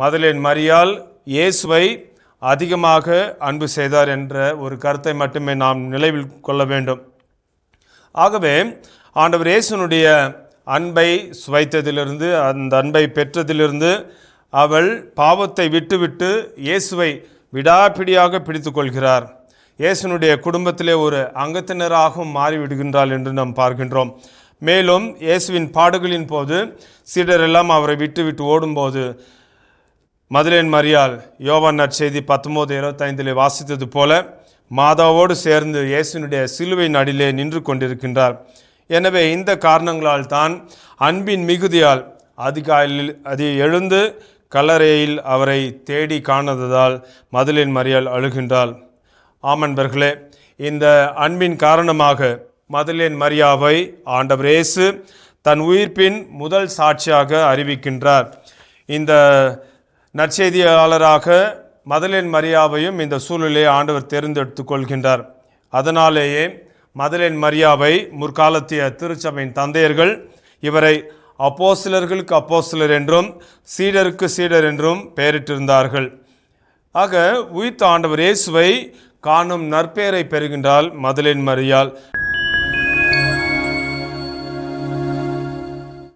மதலேன் மரியால் இயேசுவை அதிகமாக அன்பு செய்தார் என்ற ஒரு கருத்தை மட்டுமே நாம் நினைவில் கொள்ள வேண்டும். ஆகவே ஆண்டவர் இயேசுனுடைய அன்பை சுவைத்ததிலிருந்து அந்த அன்பை பெற்றதிலிருந்து அவள் பாவத்தை விட்டுவிட்டு இயேசுவை விடாப்பிடியாக பிடித்து கொள்கிறார். இயேசுனுடைய குடும்பத்திலே ஒரு அங்கத்தினராகவும் மாறிவிடுகின்றாள் என்று நாம் பார்க்கின்றோம். மேலும் இயேசுவின் பாடுகளின் போது சீடரெல்லாம் அவரை விட்டுவிட்டு ஓடும்போது மதுலேன் மரியால் யோவான் நற்செய்தி பத்தொம்போது இருபத்தைந்திலே வாசித்தது போல மாதாவோடு சேர்ந்து இயேசுனுடைய சிலுவையின் அடியிலே நின்று கொண்டிருக்கின்றார். எனவே இந்த காரணங்களால் தான் அன்பின் மிகுதியால் அதிகாலில் அது எழுந்து கல்லறையில் அவரை தேடி காணாததால் மதுலேன் மரியாள் அழுகின்றாள். ஆமன்பர்களே இந்த அன்பின் காரணமாக மதுளின் மரியாவை ஆண்டவர் இயேசு தன் உயிர்ப்பின் முதல் சாட்சியாக அறிவிக்கின்றார். இந்த நற்செய்தியாளராக மதலேன் மரியாவையும் இந்த சூழ்நிலையை ஆண்டவர் தேர்ந்தெடுத்து கொள்கின்றார். அதனாலேயே மதலேன் மரியாவை முற்காலத்திய திருச்சபையின் தந்தையர்கள் இவரை அப்போசிலர்களுக்கு அப்போசிலர் என்றும் சீடருக்கு சீடர் என்றும் பெயரிட்டிருந்தார்கள். ஆக உயிர்த்த ஆண்டவர் இயேசுவை காணும் நற்பெயரை பெறுகின்றால் மதலின் மரியாள்.